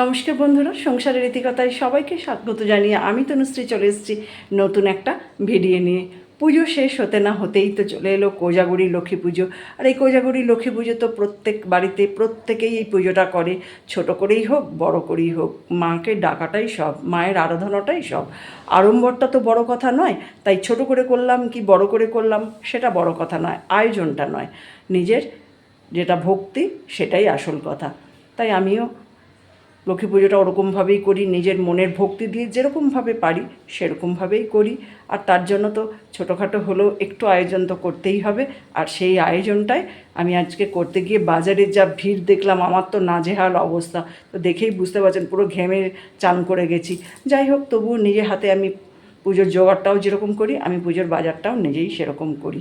নমস্কার বন্ধুরা, সংসারের রীতিকতায় সবাইকে স্বাগত জানিয়ে আমি তনুশ্রী চলে এসেছি নতুন একটা ভিডিও নিয়ে। পুজো শেষ হতে না হতেই তো চলে এলো কোজাগরি লক্ষ্মী পুজো। আর এই কোজাগরি লক্ষ্মী পুজো তো প্রত্যেক বাড়িতে প্রত্যেকেই এই পুজোটা করে। ছোট করেই হোক, বড় করেই হোক, মাকে ডাকাটাই সব, মায়ের আরাধনাটাই সব। আড়ম্বরটা তো বড় কথা নয়, তাই ছোট করে করলাম কি বড় করে করলাম সেটা বড় কথা নয়, আয়োজনটা নয়। নিজের যেটা ভক্তি, সেটাই আসল কথা। তাই আমিও লক্ষ্মী পুজোটা ওরকমভাবেই করি, নিজের মনের ভক্তি দিয়ে যেরকমভাবে পারি সেরকমভাবেই করি। আর তার জন্য তো ছোটোখাটো হলেও একটু আয়োজন তো করতেই হবে। আর সেই আয়োজনটাই আমি আজকে করতে গিয়ে বাজারে যা ভিড় দেখলাম, আমার তো নাজেহাল অবস্থা। তো দেখেই বুঝতে পারছেন, পুরো ঘেমে চান করে গেছি। যাই হোক, তবুও নিজে হাতে আমি পুজোর জোগাড়টাও যেরকম করি, আমি পুজোর বাজারটাও নিজেই সেরকম করি।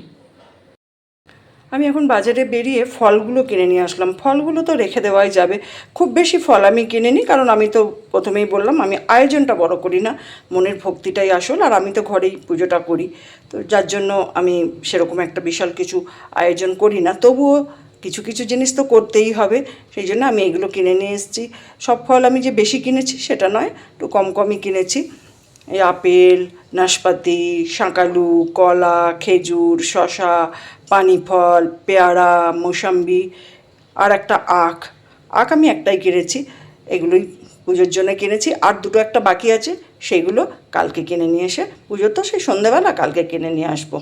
আমি এখন বাজারে বেরিয়ে ফলগুলো কিনে নিয়ে আসলাম। ফলগুলো তো রেখে দেওয়াই যাবে। খুব বেশি ফল আমি কিনে নিই কারণ আমি তো প্রথমেই বললাম, আমি আয়োজনটা বড় করি না। মনের ভক্তিটাই আসল, আর আমি তো ঘরেই পুজোটা করি। তো যার জন্য আমি সেরকম একটা বিশাল কিছু আয়োজন করি না। তবুও কিছু কিছু জিনিস তো করতেই হবে। সেই জন্য আমি এগুলো কিনে নিয়ে এসেছি। সব ফল আমি যে বেশি কিনেছি সেটা নয়, একটু কম কমই কিনেছি। এই আপেল, নাশপাতি, শাঁকালু, কলা, খেজুর শশা পানি ফল পেয়ারা, মোসাম্বি আর একটা আখ। আখ আমি একটাই কিনেছি, এগুলোই পুজোর জন্য কিনেছি। আর দুটো একটা বাকি আছে, সেগুলো কালকে কিনে নিয়ে এসে পুজোর, তো সেই সন্ধেবেলা কালকে কিনে নিয়ে আসব।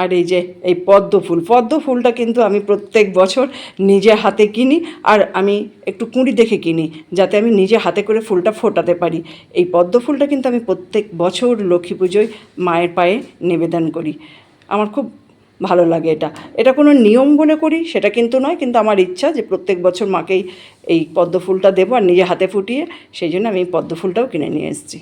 আর এই যে, এই পদ্ম ফুল। পদ্ম ফুলটা কিন্তু আমি প্রত্যেক বছর নিজে হাতে কিনি আর আমি একটু কুঁড়ি দেখে কিনি, যাতে আমি নিজে হাতে করে ফুলটা ফোটাতে পারি। এই পদ্ম ফুলটা কিন্তু আমি প্রত্যেক বছর লক্ষ্মী পুজোয় মায়ের পায়ে নিবেদন করি। আমার খুব ভালো লাগে এটা। এটা কোনো নিয়ম বলে করি, সেটা কিন্তু নয়, কিন্তু আমার ইচ্ছা যে প্রত্যেক বছর মাকেই এই পদ্ম ফুলটা দেবো আর নিজে হাতে ফুটিয়ে, সেই জন্য আমি এই পদ্ম ফুলটাও কিনে নিয়ে এসেছি।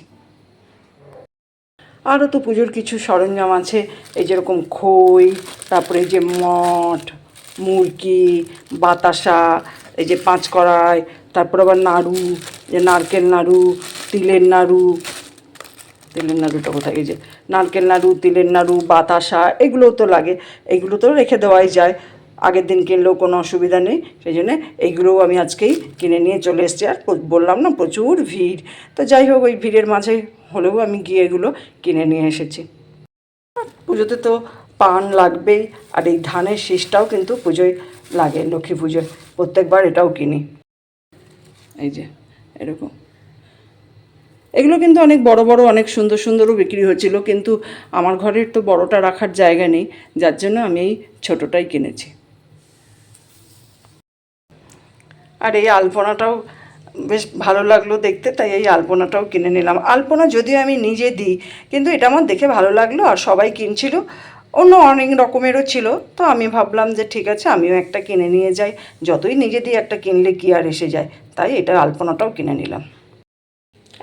আরও তো পুজোর কিছু সরঞ্জাম আছে, এই যেরকম খই, তারপরে যে মঠ, মুরগি, বাতাসা, এই যে পাঁচ কড়াই, তারপর আবার নাড়ু, যে নারকেল নাড়ু, তিলের নাড়ু, তিলের নাড়ুটা কোথায়? এই যে নারকেল নাড়ু, তিলের নাড়ু, বাতাসা, এগুলোও তো লাগে, এগুলো তো রেখে দেওয়াই যায়। আগের দিন কিনলেও কোনো অসুবিধা নেই, সেই জন্যে এইগুলোও আমি আজকেই কিনে নিয়ে চলে এসেছি। আর বললাম না, প্রচুর ভিড়। তো যাই হোক, ওই ভিড়ের মাঝে হলেও আমি গিয়ে এগুলো কিনে নিয়ে এসেছি। পুজোতে তো পান লাগবেই, আর এই ধানের শীষটাও কিন্তু পুজোয় লাগে, লক্ষ্মী পুজোয়। প্রত্যেকবার এটাও কিনি। এই যে, এরকম। এগুলো কিন্তু অনেক বড় বড়, অনেক সুন্দর সুন্দরও বিক্রি হচ্ছিল, কিন্তু আমার ঘরের তো বড়টা রাখার জায়গা নেই, যার জন্য আমি এই ছোটোটাই কিনেছি। আর এই আলপনাটাও বেশ ভালো লাগল দেখতে, তাই এই আলপনাটাও কিনে নিলাম। আলপনা যদিও আমি নিজে দিই, কিন্তু এটা আমার দেখে ভালো লাগল আর সবাই কিনছিল। অন্য অনেক রকমেরও ছিল, তো আমি ভাবলাম যে ঠিক আছে, আমিও একটা কিনে নিয়ে যাই। যতই নিজে দিয়ে একটা কিনলে কি আর এসে যায়, তাই এটা আলপনাটাও কিনে নিলাম।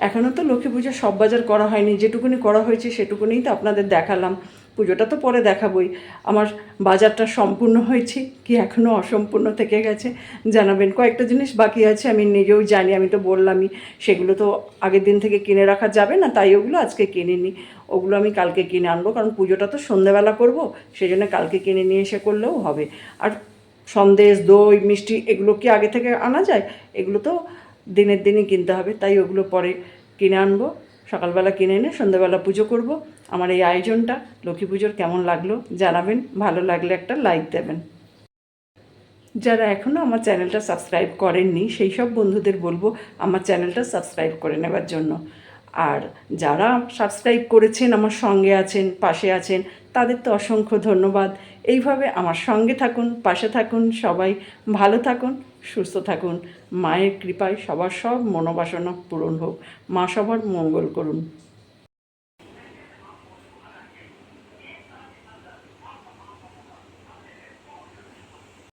এখনও তো লক্ষ্মী পুজো সব বাজার করা হয়নি, যেটুকুনি করা হয়েছে সেটুকুনিই তো আপনাদের দেখালাম। পুজোটা তো পরে দেখাবই। আমার বাজারটা সম্পূর্ণ হয়েছে, কি এখনও অসম্পূর্ণ থেকে গেছে, জানাবেন। কয়েকটা জিনিস বাকি আছে, আমি নিজেও জানি, আমি তো বললামই, সেগুলো তো আগের দিন থেকে কিনে রাখা যাবে না, তাই ওগুলো আজকে কিনে নিই ওগুলো আমি কালকে কিনে আনব, কারণ পুজোটা তো সন্ধেবেলা করব সেই জন্য কালকে কিনে নিয়ে এসে করলেও হবে। আর সন্দেশ, দই, মিষ্টি, এগুলো কি আগে থেকে আনা যায়? এগুলো তো দিনের দিনই কিনতে হবে, তাই ওগুলো পরে কিনে আনব। সকালবেলা কিনে এনে সন্ধ্যাবেলা পুজো করব। আমার এই আয়োজনটা। লক্ষ্মী পুজোর কেমন লাগল জানাবেন। ভালো লাগলে একটা লাইক দেবেন। যারা এখনও আমার চ্যানেলটা সাবস্ক্রাইব করেননি, সেই সব বন্ধুদের বলব আমার চ্যানেলটা সাবস্ক্রাইব করে নেবার জন্য। আর যারা সাবস্ক্রাইব করেছেন, আমার সঙ্গে আছেন, পাশে আছেন, তাদের তো অসংখ্য ধন্যবাদ। এইভাবে আমার সঙ্গে থাকুন, পাশে থাকুন, সবাই ভালো থাকুন, সুস্থ থাকুন। মায়ের কৃপায় সবার সব মনোবাসনা পূরণ হোক। মা সবার মঙ্গল করুন।